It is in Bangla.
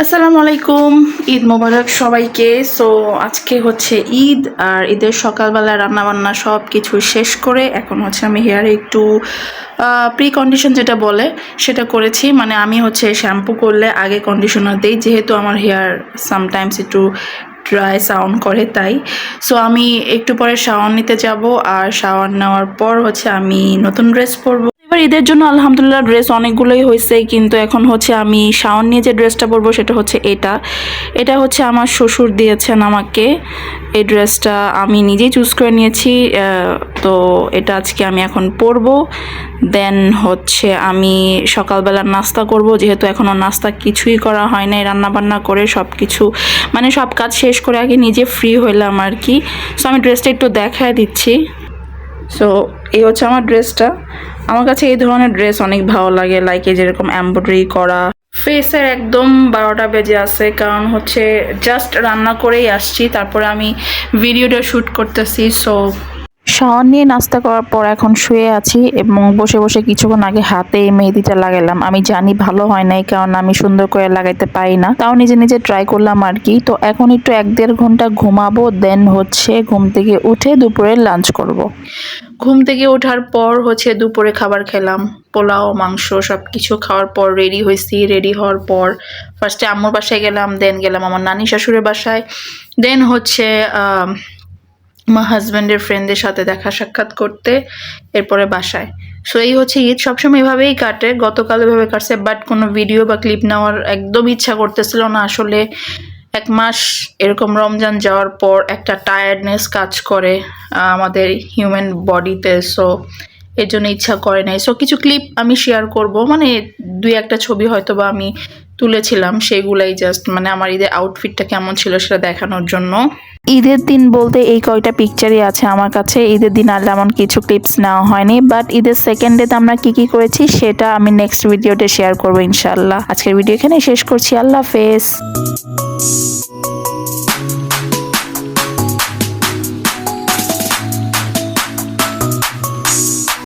আসসালামু আলাইকুম, ঈদ মোবারক সবাইকে। সো আজকে হচ্ছে ঈদ, আর ঈদের সকালবেলা রান্নাবান্না সব কিছু শেষ করে এখন হচ্ছে আমি হেয়ারে একটু প্রি কন্ডিশন যেটা বলে সেটা করেছি। মানে আমি হচ্ছে শ্যাম্পু করলে আগে কন্ডিশনার দিই, যেহেতু আমার হেয়ার সামটাইমস একটু ড্রাই সাউন্ড করে তাই। সো আমি একটু পরে শাওয়ার নিতে যাব, আর শাওয়ার নেওয়ার পর হচ্ছে আমি নতুন ড্রেস পরবো। এবার ঈদের জন্য আলহামদুলিল্লাহ ড্রেস অনেকগুলোই হয়েছে, কিন্তু এখন হচ্ছে আমি শাওন নিয়ে যে ড্রেসটা পরবো সেটা হচ্ছে এটা। এটা হচ্ছে আমার শ্বশুর দিয়েছেন আমাকে। এই ড্রেসটা আমি নিজেই চুজ করে নিয়েছি তো এটা আজকে আমি এখন পরবো। দেন হচ্ছে আমি সকালবেলা নাস্তা করব, যেহেতু এখনও নাস্তা কিছুই করা হয় নাই, রান্নাবান্না করে সব কিছু মানে সব কাজ শেষ করে আগে নিজে ফ্রি হইলাম আর কি। সো আমি ড্রেসটা একটু দেখায় দিচ্ছি। সো এই হচ্ছে আমার ড্রেসটা আমার কাছে এই ধরনের ড্রেস অনেক ভালো লাগে লাইক এই যেরকম এম্ব্রয়ডারি করা। ফেসের একদম বারোটা বেজে আছে, কারণ হচ্ছে জাস্ট রান্না করেই আসছি, তারপরে আমি ভিডিওটা শ্যুট করতেছি সো শাওয়ার নিয়ে নাস্তা করার পর এখন শুয়ে আছি এবং বসে বসে কিছুক্ষণ আগে হাতে এই মেহেদিটা লাগালাম। আমি জানি ভালো হয় নাই, কারণ আমি সুন্দর করে লাগাইতে পারি না। তাও নিজে নিজে ট্রাই করলাম আর কি। তো এখন একটু এক দেড় ঘণ্টা ঘুমাবো দেন হচ্ছে ঘুম থেকে উঠে দুপুরে লাঞ্চ করব। ঘুম থেকে ওঠার পর হচ্ছে দুপুরে খাবার খেলাম। পোলাও, মাংস সব কিছু খাওয়ার পর রেডি হয়েছি। রেডি হওয়ার পর ফার্স্টে আম্মুর বাসায় গেলাম দেন গেলাম আমার নানি শাশুড়ের বাসায়। দেন হচ্ছে আমার হাজব্যান্ডের ফ্রেন্ডদের সাথে দেখা সাক্ষাৎ করতে এরপরে বাসায়। সো এই হচ্ছে ঈদ। সবসময় এভাবেই কাটে। গতকাল এভাবে কাটছে বাট কোনো ভিডিও বা ক্লিপ নেওয়ার একদম ইচ্ছা করতেছিল না। আসলে এক মাস এরকম রমজান যাওয়ার পর একটা টায়ার্ডনেস কাজ করে আমাদের হিউম্যান বডিতে সো এর জন্য ইচ্ছা করে নাই। সো কিছু ক্লিপ আমি শেয়ার করব। মানে দুই একটা ছবি হয়তো বা আমি তুলেছিলাম, সেগুলাই জাস্ট মানে আমার ঈদের আউটফিটটা কেমন ছিল সেটা দেখানোর জন্য। ঈদের দিন বলতে এই কয়টা পিকচারই আছে আমার কাছে। ঈদের দিন আর তেমন কিছু ক্লিপস নেওয়া হয়নি বাট ঈদের সেকেন্ড ডেতে আমরা কী কী করেছি সেটা আমি নেক্সট ভিডিওতে শেয়ার করব ইনশাল্লাহ আজকের ভিডিও এখানে শেষ করছি। আল্লাহ হাফেজ।